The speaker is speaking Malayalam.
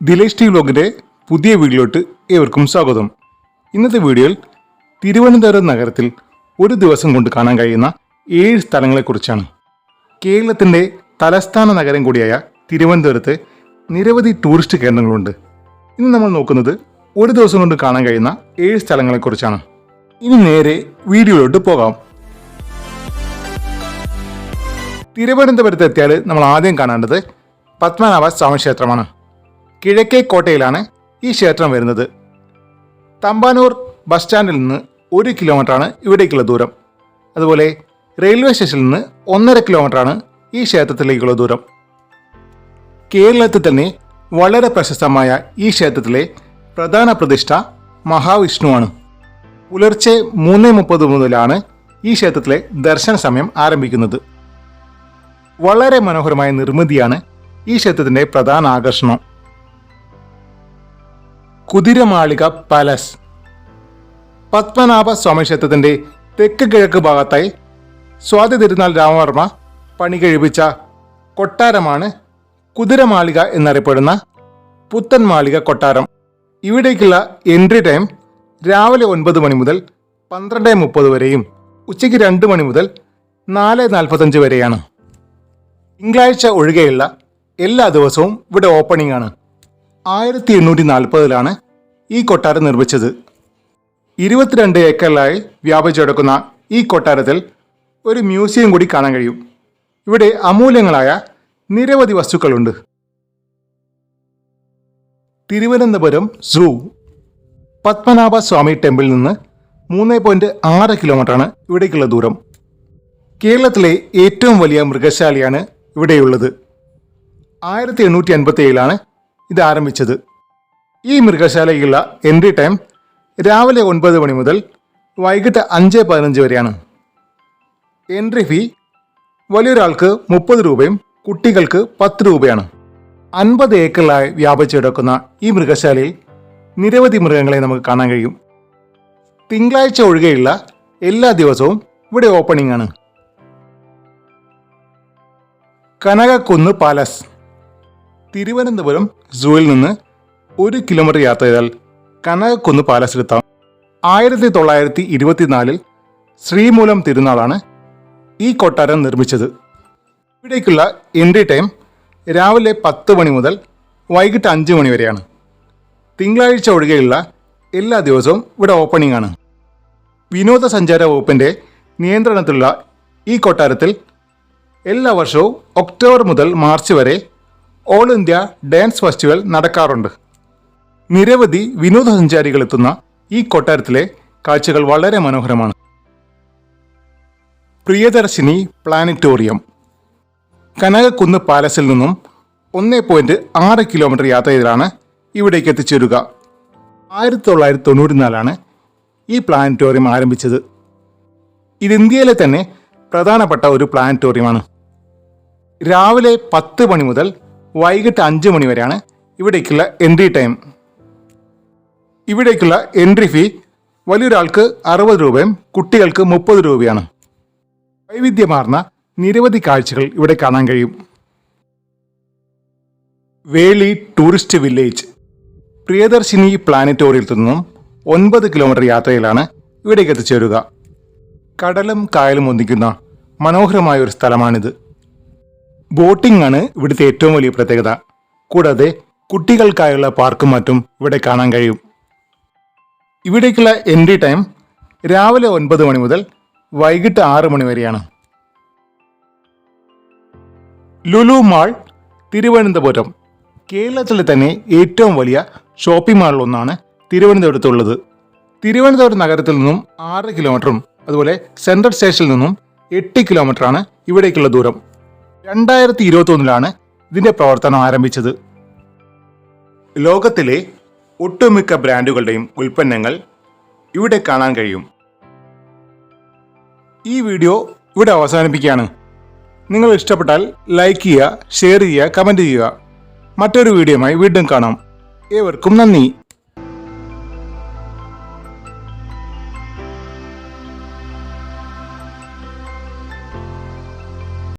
ദിലേഷ് ടി വ്ലോഗിന്റെ പുതിയ വീഡിയോയിട്ട് ഏവർക്കും സ്വാഗതം. ഇന്നത്തെ വീഡിയോയിൽ തിരുവനന്തപുരം നഗരത്തിൽ ഒരു ദിവസം കൊണ്ട് കാണാൻ കഴിയുന്ന ഏഴ് സ്ഥലങ്ങളെക്കുറിച്ചാണ്. കേരളത്തിന്റെ തലസ്ഥാന നഗരം കൂടിയായ തിരുവനന്തപുരത്ത് നിരവധി ടൂറിസ്റ്റ് കേന്ദ്രങ്ങളുണ്ട്. ഇന്ന് നമ്മൾ നോക്കുന്നത് ഒരു ദിവസം കൊണ്ട് കാണാൻ കഴിയുന്ന ഏഴ് സ്ഥലങ്ങളെക്കുറിച്ചാണ്. ഇനി നേരെ വീഡിയോയിലോട്ട് പോകാം. തിരുവനന്തപുരത്ത് എത്തിയാൽ നമ്മൾ ആദ്യം കാണേണ്ടത് പത്മനാഭ സ്വാമി ക്ഷേത്രമാണ്. കിഴക്കേ കോട്ടയിലാണ് ഈ ക്ഷേത്രം വരുന്നത്. തമ്പാനൂർ ബസ് സ്റ്റാൻഡിൽ നിന്ന് ഒരു കിലോമീറ്ററാണ് ഇവിടേക്കുള്ള ദൂരം. അതുപോലെ റെയിൽവേ സ്റ്റേഷനിൽ നിന്ന് ഒന്നര കിലോമീറ്ററാണ് ഈ ക്ഷേത്രത്തിലേക്കുള്ള ദൂരം. കേരളത്തിൽ തന്നെ വളരെ പ്രശസ്തമായ ഈ ക്ഷേത്രത്തിലെ പ്രധാന പ്രതിഷ്ഠ മഹാവിഷ്ണുവാണ്. പുലർച്ചെ മൂന്ന് മുപ്പത് മുതലാണ് ഈ ക്ഷേത്രത്തിലെ ദർശന സമയം ആരംഭിക്കുന്നത്. വളരെ മനോഹരമായ നിർമ്മിതിയാണ് ഈ ക്ഷേത്രത്തിന്റെ പ്രധാന ആകർഷണം. കുതിരമാളിക പാലസ്. പത്മനാഭ സ്വാമി ക്ഷേത്രത്തിന്റെ തെക്ക് കിഴക്ക് ഭാഗത്തായി സ്വാതി തിരുനാൾ രാമവർമ്മ പണി കഴിപ്പിച്ച കൊട്ടാരമാണ് കുതിരമാളിക എന്നറിയപ്പെടുന്ന പുത്തൻ മാളിക കൊട്ടാരം. ഇവിടേക്കുള്ള എൻട്രി ടൈം രാവിലെ ഒൻപത് മണി മുതൽ പന്ത്രണ്ട് മുപ്പത് വരെയും ഉച്ചയ്ക്ക് രണ്ട് മണി മുതൽ നാല് നാൽപ്പത്തഞ്ച് വരെയാണ്. തിങ്കളാഴ്ച ഒഴികെയുള്ള എല്ലാ ദിവസവും ഇവിടെ ഓപ്പണിംഗ് ആണ്. ആയിരത്തി എണ്ണൂറ്റി നാൽപ്പതിലാണ് ഈ കൊട്ടാരം നിർമ്മിച്ചത് ഇരുപത്തിരണ്ട് ഏക്കറിലായി വ്യാപിച്ചു കിടക്കുന്ന ഈ കൊട്ടാരത്തിൽ ഒരു മ്യൂസിയം കൂടി കാണാൻ കഴിയും. ഇവിടെ അമൂല്യങ്ങളായ നിരവധി വസ്തുക്കളുണ്ട്. തിരുവനന്തപുരം സൂ പത്മനാഭ സ്വാമി ടെമ്പിളിൽ നിന്ന് മൂന്ന് പോയിന്റ് ആറ് കിലോമീറ്ററാണ് ഇവിടേക്കുള്ള ദൂരം. കേരളത്തിലെ ഏറ്റവും വലിയ മൃഗശാലയാണ് ഇവിടെയുള്ളത്. ആയിരത്തി എണ്ണൂറ്റി അൻപത്തി ഏഴിലാണ് ഇത് ആരംഭിച്ചത്. ഈ മൃഗശാലയ്ക്കുള്ള എൻട്രി ടൈം രാവിലെ ഒൻപത് മണി മുതൽ വൈകിട്ട് അഞ്ച് പതിനഞ്ച് വരെയാണ്. എൻട്രി ഫീ വലിയൊരാൾക്ക് മുപ്പത് രൂപയും കുട്ടികൾക്ക് പത്ത് രൂപയാണ്. അൻപത് ഏക്കറിലായി വ്യാപിച്ചു കിടക്കുന്ന ഈ മൃഗശാലയിൽ നിരവധി മൃഗങ്ങളെ നമുക്ക് കാണാൻ കഴിയും. തിങ്കളാഴ്ച ഒഴികെയുള്ള എല്ലാ ദിവസവും ഇവിടെ ഓപ്പണിംഗ് ആണ്. കനകക്കുന്ന് പാലസ് തിരുവനന്തപുരം സൂവിൽ നിന്ന് ഒരു കിലോമീറ്റർ യാത്ര ചെയ്താൽ കനകക്കുന്ന് പാലസിലെത്താം ആയിരത്തി തൊള്ളായിരത്തി ഇരുപത്തിനാലിൽ ശ്രീമൂലം തിരുനാളാണ് ഈ കൊട്ടാരം നിർമ്മിച്ചത്. ഇവിടേക്കുള്ള എൻട്രി ടൈം രാവിലെ പത്ത് മണി മുതൽ വൈകിട്ട് അഞ്ച് മണി വരെയാണ്. തിങ്കളാഴ്ച ഒഴികെയുള്ള എല്ലാ ദിവസവും ഇവിടെ ഓപ്പണിംഗ് ആണ്. വിനോദസഞ്ചാര വകുപ്പിന്റെ നിയന്ത്രണത്തിലുള്ള ഈ കൊട്ടാരത്തിൽ എല്ലാ വർഷവും ഒക്ടോബർ മുതൽ മാർച്ച് വരെ ഓൾ ഇന്ത്യ ഡാൻസ് ഫെസ്റ്റിവൽ നടക്കാറുണ്ട്. നിരവധി വിനോദസഞ്ചാരികൾ എത്തുന്ന ഈ കൊട്ടാരത്തിലെ കാഴ്ചകൾ വളരെ മനോഹരമാണ്. പ്രിയദർശിനി പ്ലാനറ്റോറിയം. കനകക്കുന്ന് പാലസിൽ നിന്നും ഒന്ന് പോയിന്റ് ആറ് കിലോമീറ്റർ യാത്രയിലാണ് ഇവിടേക്ക് എത്തിച്ചേരുക. ആയിരത്തി തൊള്ളായിരത്തി തൊണ്ണൂറ്റിനാലാണ് ഈ പ്ലാനറ്റോറിയം ആരംഭിച്ചത്. ഇത് ഇന്ത്യയിലെ തന്നെ പ്രധാനപ്പെട്ട ഒരു പ്ലാനറ്റോറിയമാണ്. രാവിലെ പത്ത് മണി മുതൽ വൈകിട്ട് അഞ്ച് മണി വരെയാണ് ഇവിടേക്കുള്ള എൻട്രി ടൈം. ഇവിടേക്കുള്ള എൻട്രി ഫീ വലിയൊരാൾക്ക് അറുപത് രൂപയും കുട്ടികൾക്ക് മുപ്പത് രൂപയാണ്. വൈവിധ്യമാർന്ന നിരവധി കാഴ്ചകൾ ഇവിടെ കാണാൻ കഴിയും. വേളി ടൂറിസ്റ്റ് വില്ലേജ് പ്രിയദർശിനി പ്ലാനറ്റോറിയത്തിൽ നിന്നും ഒൻപത് കിലോമീറ്റർ യാത്രയിലാണ് ഇവിടേക്ക് എത്തിച്ചേരുക. കടലും കായലും ഒന്നിക്കുന്ന മനോഹരമായ ഒരു സ്ഥലമാണിത്. ബോട്ടിംഗ് ആണ് ഇവിടുത്തെ ഏറ്റവും വലിയ പ്രത്യേകത. കൂടാതെ കുട്ടികൾക്കായുള്ള പാർക്കും മറ്റും ഇവിടെ കാണാൻ കഴിയും. ഇവിടേക്കുള്ള എൻട്രി ടൈം രാവിലെ ഒൻപത് മണി മുതൽ വൈകിട്ട് ആറ് മണി വരെയാണ്. ലുലു മാൾ തിരുവനന്തപുരം. കേരളത്തിലെ തന്നെ ഏറ്റവും വലിയ ഷോപ്പിംഗ് മാളിലൊന്നാണ് തിരുവനന്തപുരത്തുള്ളത്. തിരുവനന്തപുരം നഗരത്തിൽ നിന്നും ആറ് കിലോമീറ്ററും അതുപോലെ സെൻട്രൽ സ്റ്റേഷനിൽ നിന്നും എട്ട് കിലോമീറ്ററാണ് ഇവിടേക്കുള്ള ദൂരം. രണ്ടായിരത്തി ഇരുപത്തി ഒന്നിലാണ് ഇതിന്റെ പ്രവർത്തനം ആരംഭിച്ചത്. ലോകത്തിലെ ഒട്ടുമിക്ക ബ്രാൻഡുകളുടെയും ഉൽപ്പന്നങ്ങൾ ഇവിടെ കാണാൻ കഴിയും. ഈ വീഡിയോ ഇവിടെ അവസാനിപ്പിക്കുകയാണ്. നിങ്ങൾ ഇഷ്ടപ്പെട്ടാൽ ലൈക്ക് ചെയ്യുക ഷെയർ ചെയ്യുക കമന്റ് ചെയ്യുക. മറ്റൊരു വീഡിയോയുമായി വീണ്ടും കാണാം. ഏവർക്കും നന്ദി.